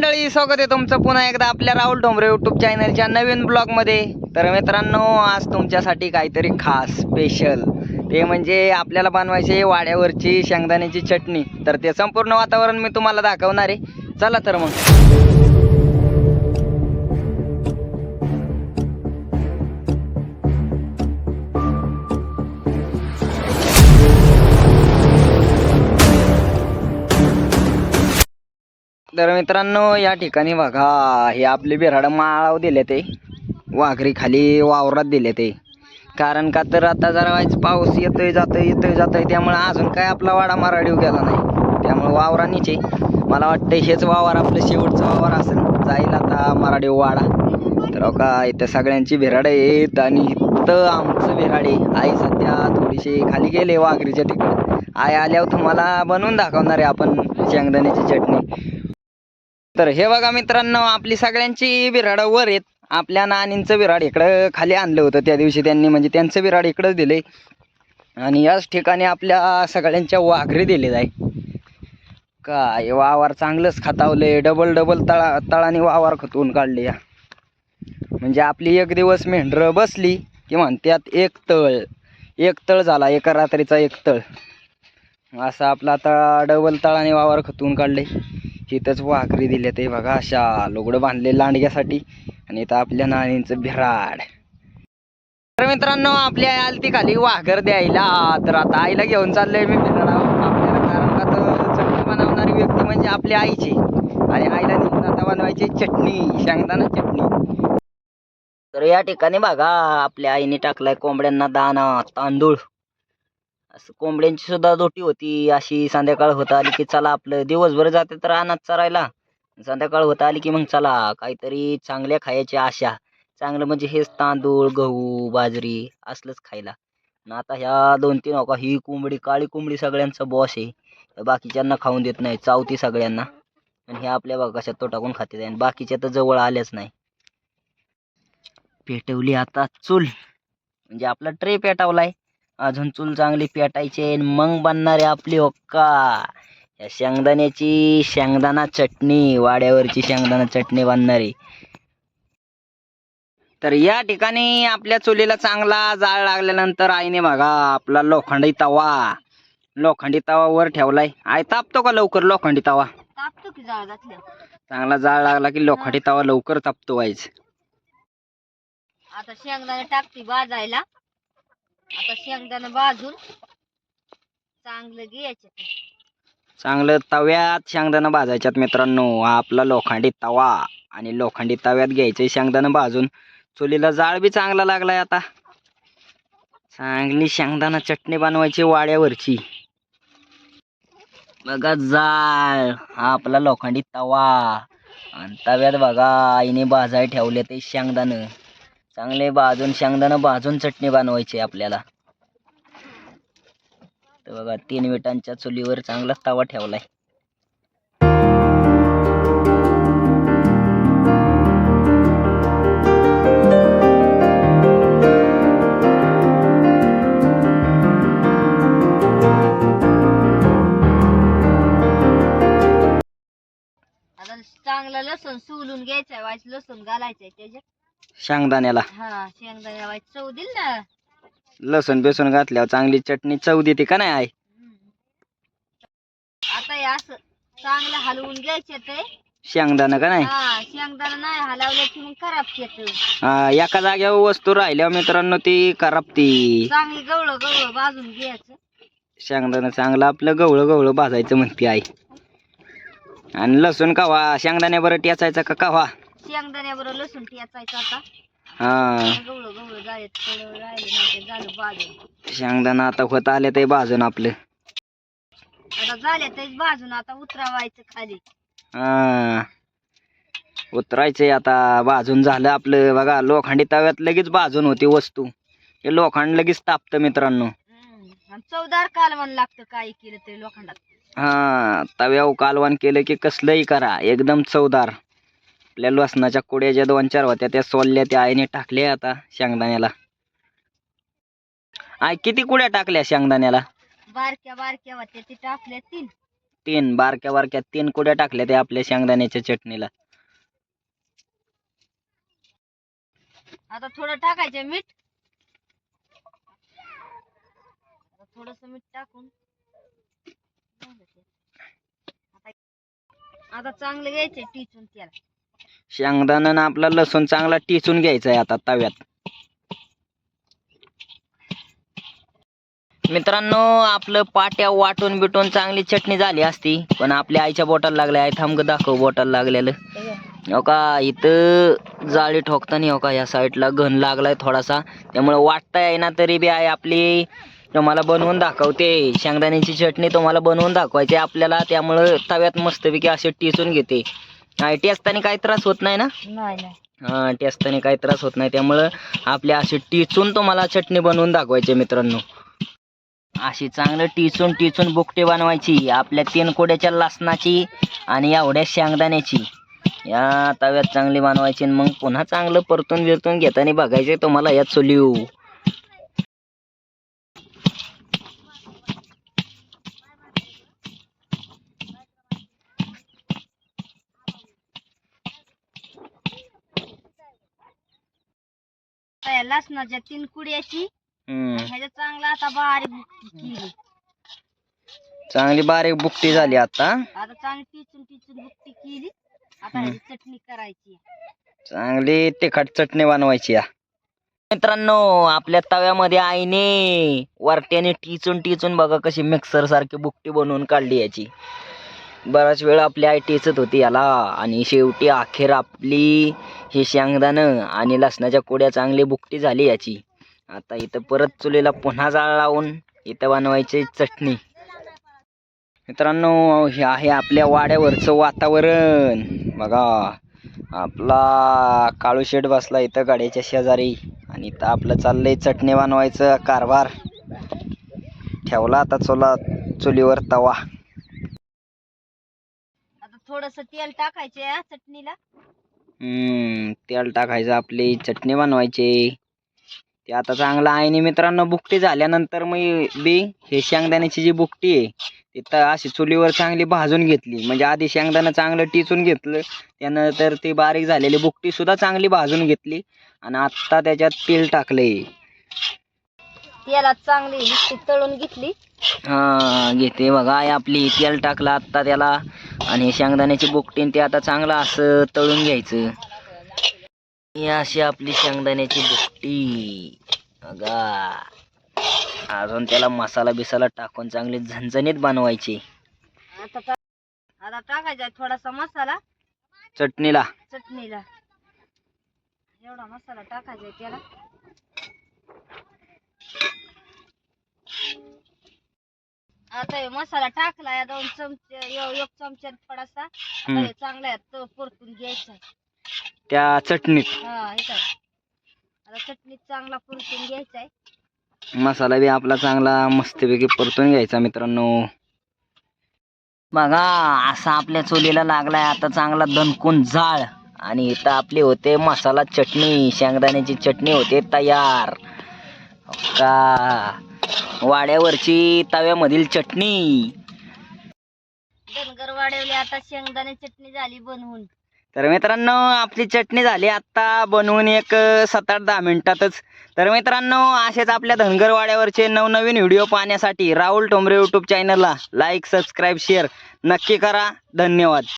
मंडळी स्वागत आहे तुमचं पुन्हा एकदा आपल्या राहुल डोंबरे युट्यूब चॅनलच्या नवीन ब्लॉगमध्ये तर मित्रांनो आज तुमच्यासाठी काहीतरी खास स्पेशल ते म्हणजे आपल्याला बनवायचे वाड्यावरची शेंगदाण्याची चटणी. तर ते संपूर्ण वातावरण मी तुम्हाला दाखवणार आहे. चला तर मग. तर मित्रांनो या ठिकाणी बघा हे आपले बिराड माळाव दिले ते. वाघरी खाली वावरात दिले ते. कारण का तर आता जरा वाईच पाऊस येतोय जातोय येतोय जातोय त्यामुळे अजून काय आपला वाडा मराठीव गेला नाही. त्यामुळे आहे मला वाटतं हेच वावर आपलं शेवटचं वावर असेल. जाईल आता मराडीव वाडा. तर का इथं सगळ्यांची भिराड आहेत आणि इथं आमचं बिराडे आई सध्या थोडीशी खाली गेले वाघरीच्या तिकडे. आई आल्यावर तुम्हाला बनवून दाखवणार आहे आपण शेंगदाण्याची चटणी. तर हे बघा मित्रांनो आपली सगळ्यांची बिराड वर आहेत. आपल्या नानींचं बिराड इकडं खाली आणलं होतं त्या दिवशी त्यांनी म्हणजे त्यांचं बिराड इकडंच दिले आणि याच ठिकाणी आपल्या सगळ्यांच्या वाघरी दिले जाय काय वावर चांगलंच खतावले डबल डबल तळा तळाने वावर खतवून काढले या. म्हणजे आपली एक दिवस मेंढरं बसली की म्हणतात एक तळ. एक तळ झाला एका रात्रीचा एक तळ. असा आपला तळा डबल तळाने वावर खतवून काढले. इथंच वाकरी दिल्यात ते बघा अशा लुगडं बांधले लांडग्यासाठी. आणि इथं आपल्या नाणींचं भिराड. तर मित्रांनो आपली आई आलती खाली वाघर द्यायला. तर आता आईला घेऊन चाललोय मी बिराडा आपल्याला कारण का तर चटणी बनवणारी व्यक्ती म्हणजे आपल्या आईची. आणि आईला निघून आता बनवायची चटणी शेंगदाणा चटणी. तर या ठिकाणी बघा आपल्या आईने टाकलाय कोंबड्यांना दाना तांदूळ. असं कोंबड्यांची सुद्धा दोटी होती. अशी संध्याकाळ होत आली की चला आपलं दिवसभर जाते तर अनाथ चरायला. संध्याकाळ होत आली की मग चला काहीतरी चांगल्या खायची आशा चांगलं म्हणजे हेच तांदूळ गहू बाजरी असलंच खायला. आणि आता ह्या दोन तीन हो नका ही कोंबडी काळी कोंबडी सगळ्यांचा बॉस आहे. बाकीच्यांना खाऊन देत नाही चावती सगळ्यांना. आणि हे आपल्या बघा कशात तो टाकून खाते आणि बाकीच्या तर जवळ आल्याच नाही. पेटवली आता चूल. म्हणजे आपला ट्रे पेटवलाय. अजून चूल चांगली पेटायची मग बनणार आहे आपली होक्का. या शेंगदाण्याची शेंगदाणा चटणी वाड्यावरची शेंगदाणा चटणी बनणार आहे. तर या ठिकाणी आपल्या चुलीला चांगला जाळ लागल्यानंतर आईने बघा आपला लोखंडी तवा. लोखंडी तवा वर ठेवलाय. आई तापतो का लवकर लोखंडी तवा? तापतो की जाळ घातल्या चांगला जाळ लागला की लोखंडी तवा लवकर तापतो वाईच आता शेंगदाणे टाकते भाजायला. आता शेंगदाणा भाजून चांगलं घ्यायचं चांगलं तव्यात शेंगदाणा भाजायच्यात मित्रांनो. हा आपला लोखंडी तवा आणि लोखंडी तव्यात घ्यायचं शेंगदाणा भाजून. चुलीला जाळ बी चांगला लागलाय आता. चांगली शेंगदाणा चटणी बनवायची वाड्यावरची. बघा जाळ हा आपला लोखंडी तवा. आणि तव्यात बघा आईने भाजाय ठेवले ते शेंगदाणं. चांगले भाजून शेंगदाणं भाजून चटणी बनवायची आपल्याला. तर बघा तीन विटांच्या चुलीवर चांगला तवा ठेवलाय. चांगलं लसूण सोलून घ्यायचंय वाईच लसूण घालायचंय त्याच्यात. शेंगदाण्याला. हा शेंगदाणे वाईच चव दिल ना. लसूण बेसून घातल्यावर चांगली चटणी चव देते का नाही आई? आता हे असं चांगलं हलवून घ्यायचे ते. शेंगदाणा का नाही? हा शेंगदाणा नाही हलवलं की मग खराब येत. हा, एका जागेवर वस्तू राहिल्यावर मित्रांनो ती करपती चांगली गवळं गवळं भाजून घ्यायचं. शेंगदाणा चांगलं आपलं गवळं गवळं भाजायचं म्हणते आई. आणि लसूण कवा? शेंगदाण्या बरं टेचायचा का कवा? शेंगदाण्याबरोबर लसूण ठेचायचं आता. हा. गवळं गवळं जायचं राहिलं नाही ते झालं भाजून. शेंगदाणा आता होत आले ते भाजून आपलं. आता झाल्या तेच भाजून आता उतरावायचं खाली. हा. उतरायचंय आता भाजून झालं आपलं. बघा लोखंडी तव्यात लगेच भाजून होती वस्तू. हे लोखंड लगेच तापतं मित्रांनो. हम्म. आणि चवदार कालवण लागतं काही केलं तरी लोखंडात. हा. तव्यावर कालवण केलं की कसलंही करा एकदम चवदार. आपल्या लसणाच्या कुड्या ज्या दोन चार होत्या त्या सोलल्या त्या आईने टाकल्या आता शेंगदाण्याला. आय किती कुड्या टाकल्या शेंगदाण्याला? बारक्या बारक्या होत्या ते टाकल्या तीन. तीन बारक्या बारक्या तीन कुड्या टाकल्या त्या आपल्या शेंगदाण्याच्या चटणीला. आता थोडं टाकायचं मीठ. थोडस मीठ टाकून. आता चांगलं घ्यायचे टिचून त्याला. शेंगदाणा आपला लसूण चांगला टिचून घ्यायचा आहे आता तव्यात. मित्रांनो आपलं पाट्या वाटून बिटून चांगली चटणी झाली असती पण आपल्या आईच्या बोटाला लागल्या. आई थांब दाखव बोटाला लागलेलं. हो का? इथं जाळी ठोकताना हो का या साईडला घन लागलाय थोडासा. त्यामुळे वाटता आहे ना तरी बी आहे आपली तुम्हाला बनवून दाखवते. शेंगदाण्याची चटणी तुम्हाला बनवून दाखवायची आपल्याला. त्यामुळं तव्यात मस्तपैकी असे टिचून घेते. आणि टेचताना काही त्रास होत नाही ना? नाही नाही. हा टेचताना काही त्रास होत नाही. त्यामुळं आपल्या अशी टिचून तुम्हाला चटणी बनवून दाखवायची मित्रांनो. अशी चांगलं टिचून टिचून बुकटे बनवायची. आपल्या तीन कोड्याच्या लसणाची आणि एवढ्या शेंगदाण्याची. या तव्यात चांगली बनवायची आणि मग पुन्हा चांगलं परतून बिरतून घेताना बघायचे तुम्हाला यात चुलीव या लसणाच्या तीन कुड्याची. हम्म. ह्याच्या चांगला आता बारीक बुक्की केली. चांगली बारीक बुकटी झाली आता. आता चांगली टिचून टिचून बुक्की केली. आता ह्याची चटणी करायची. चांगली तिखट चटणी बनवायची या. मित्रांनो आपल्या तव्यामध्ये आईने वरट्याने टिचून टिचून बघा कशी मिक्सर सारखी बुकटी बनवून काढली याची. बराच वेळ आपली आय टेचत होती याला. आणि शेवटी अखेर आपली हे शेंगदाणं आणि लसणाच्या कोड्या चांगली बुकटी झाली याची. आता इथं परत चुलीला पुन्हा जाळ लावून इथं बनवायची चटणी. मित्रांनो हे आहे आपल्या वाड्यावरचं वातावरण. बघा आपला काळू शेड बसला इथं गाड्याच्या शेजारी. आणि इथं आपलं चाललंय चटणी बनवायचं कारभार. ठेवला आता चुला चुलीवर तवा. थोडस तेल टाकायचे चटणीला. हम्म तेल टाकायचं आपली चटणी बनवायची. ते आता चांगलं आहे आणि मित्रांनो बुकटी झाल्यानंतर मग बी हे शेंगदाण्याची जी बुकटी आहे तिथं अशी चुलीवर चांगली भाजून घेतली. म्हणजे आधी शेंगदाणा चांगलं टिचून घेतलं त्यानंतर ती बारीक झालेली बुकटी सुद्धा चांगली भाजून घेतली आणि आत्ता त्याच्यात तेल टाकले तेलात चांगली तळून घेतली. हा घेते बघा. आपली तेल टाकलं आत्ता त्याला. आणि शेंगदाण्याची बुकटी आणि ते आता चांगलं असं तळून घ्यायचं. ही अशी आपली शेंगदाण्याची बुकटी. बघा. अजून त्याला मसाला बिसाला टाकून चांगली झणझणीत बनवायची. आता टा- आता टाकायचा थोडासा मसाला. चटणीला. चटणीला. एवढा मसाला टाकायचा त्याला. आता हे मसाला टाकला या दोन चमचे यो- एक चमचा थोडासा आता हम्म. हे चांगला आहे, तो परतून घ्यायचा त्या चटणीत? हा हे काय आता चटणीत चांगला परतून घ्यायचा आहे. मसाला बी आपला चांगला मस्तपैकी परतून घ्यायचा मित्रांनो. बघा असा आपल्या चुलीला लागलाय आता चांगला दणकून जाळ. आणि इथं आपली होते मसाला चटणी शेंगदाण्याची चटणी होते तयार. हो का? वाड्यावरची तव्यामधील चटणी. धनगर वाढवली आता शेंगदाणे चटणी झाली बनवून. तर मित्रांनो आपली चटणी झाली आत्ता बनवून एक सात आठ दहा मिनिटातच. तर मित्रांनो असेच आपल्या धनगरवाड्यावरचे नवनवीन व्हिडिओ पाहण्यासाठी राहुल टोंबरे यूट्यूब चॅनलला लाईक सबस्क्राईब शेअर नक्की करा. धन्यवाद.